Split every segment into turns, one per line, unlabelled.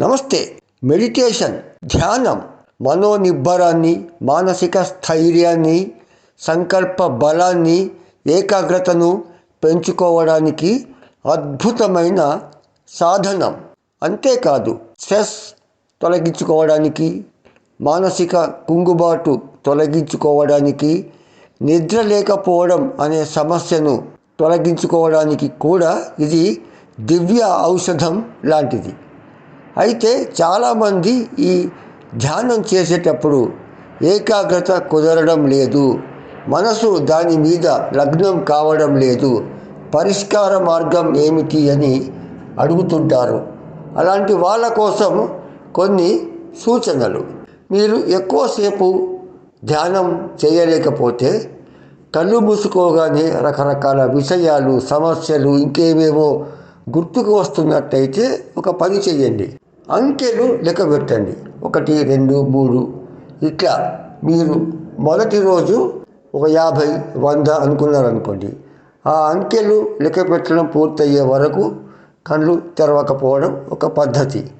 నమస్తే. మెడిటేషన్ ధ్యానం మనోనిబ్బరాన్ని మానసిక స్థైర్యాన్ని సంకల్ప బలాన్ని ఏకాగ్రతను పెంచుకోవడానికి అద్భుతమైన సాధనం. అంతేకాదు స్ట్రెస్ తొలగించుకోవడానికి మానసిక కుంగుబాటు తొలగించుకోవడానికి నిద్ర లేకపోవడం అనే సమస్యను తొలగించుకోవడానికి కూడా ఇది దివ్య ఔషధం లాంటిది. అయితే చాలామంది ఈ ధ్యానం చేసేటప్పుడు ఏకాగ్రత కుదరడం లేదు. మనసు దాని మీద లగ్నం కావడం లేదు. పరిష్కార మార్గం ఏమిటి అని అడుగుతుంటారు. అలాంటి వాళ్ళ కోసం కొన్ని సూచనలు. మీరు ఎక్కువసేపు ధ్యానం చేయలేకపోతే కళ్ళు మూసుకోగానే రకరకాల విషయాలు సమస్యలు ఇంకేమేమో గుర్తుకు వస్తున్నట్టయితే ఒక పని చేయండి. అంకెలు లెక్క పెట్టండి. ఒకటి రెండు మూడు. ఇట్లా మీరు మొదటి రోజు ఒక యాభై వంద అనుకున్నారనుకోండి. ఆ అంకెలు లెక్క పెట్టడం పూర్తయ్యే వరకు కళ్ళు తెరవకపోవడం ఒక పద్ధతి.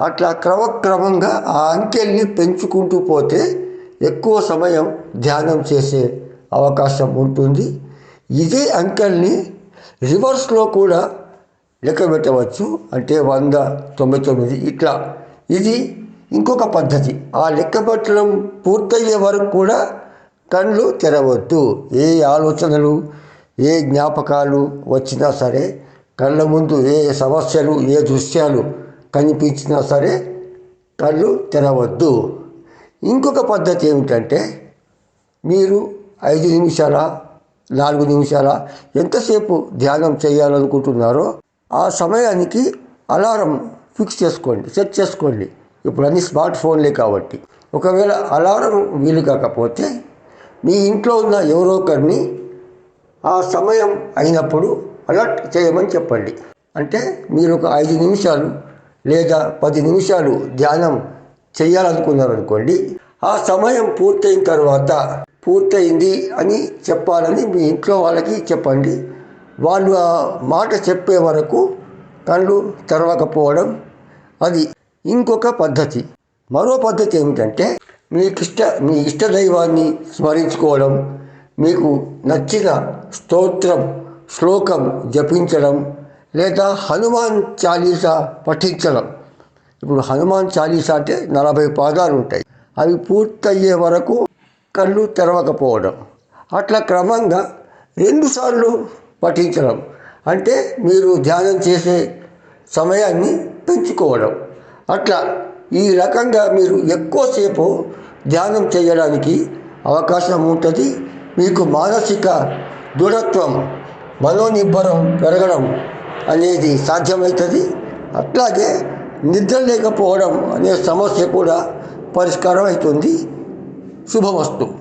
అట్లా క్రమక్రమంగా ఆ అంకెల్ని పెంచుకుంటూ పోతే ఎక్కువ సమయం ధ్యానం చేసే అవకాశం ఉంటుంది. ఇదే అంకెల్ని రివర్స్లో కూడా లెక్క పెట్టవచ్చు అంటే వంద తొంభై తొమ్మిది ఇట్లా. ఇది ఇంకొక పద్ధతి. ఆ లెక్క పెట్టడం పూర్తయ్యే వరకు కూడా కళ్ళు తెరవద్దు. ఏ ఆలోచనలు ఏ జ్ఞాపకాలు వచ్చినా సరే కళ్ళ ముందు ఏ సమస్యలు ఏ దృశ్యాలు కనిపించినా సరే కళ్ళు తెరవద్దు. ఇంకొక పద్ధతి ఏమిటంటే మీరు ఐదు నిమిషాల నాలుగు నిమిషాల ఎంతసేపు ధ్యానం చేయాలనుకుంటున్నారో ఆ సమయానికి అలారం ఫిక్స్ చేసుకోండి సెట్ చేసుకోండి. ఇప్పుడు అన్ని స్మార్ట్ ఫోన్లే కాబట్టి. ఒకవేళ అలారం వీలు కాకపోతే మీ ఇంట్లో ఉన్న ఎవరో ఒకరిని ఆ సమయం అయినప్పుడు అలర్ట్ చేయమని చెప్పండి. అంటే మీరు ఒక ఐదు నిమిషాలు లేదా పది నిమిషాలు ధ్యానం చేయాలనుకున్నారనుకోండి ఆ సమయం పూర్తయిన తర్వాత పూర్తయింది అని చెప్పాలని మీ ఇంట్లో వాళ్ళకి చెప్పండి. వాళ్ళు ఆ మాట చెప్పే వరకు కళ్ళు తెరవకపోవడం అది ఇంకొక పద్ధతి. మరో పద్ధతి ఏమిటంటే మీకు ఇష్ట మీ ఇష్ట దైవాన్ని స్మరించుకోవడం మీకు నచ్చిన స్తోత్రం శ్లోకం జపించడం లేదా హనుమాన్ చాలీసా పఠించడం. ఇప్పుడు హనుమాన్ చాలీసా అంటే నలభై పాదాలు ఉంటాయి. అవి పూర్తయ్యే వరకు కళ్ళు తెరవకపోవడం. అట్లా క్రమంగా రెండుసార్లు పఠించడం. అంటే మీరు ధ్యానం చేసే సమయాన్ని పెంచుకోవడం. అట్లా ఈ రకంగా మీరు ఎక్కువసేపు ధ్యానం చేయడానికి అవకాశం ఉంటుంది. మీకు మానసిక దృఢత్వం మనోనిబ్బరం పెరగడం అనేది సాధ్యమవుతుంది. అట్లాగే నిద్ర లేకపోవడం అనే సమస్య కూడా పరిష్కారం అవుతుంది శుభమస్తు.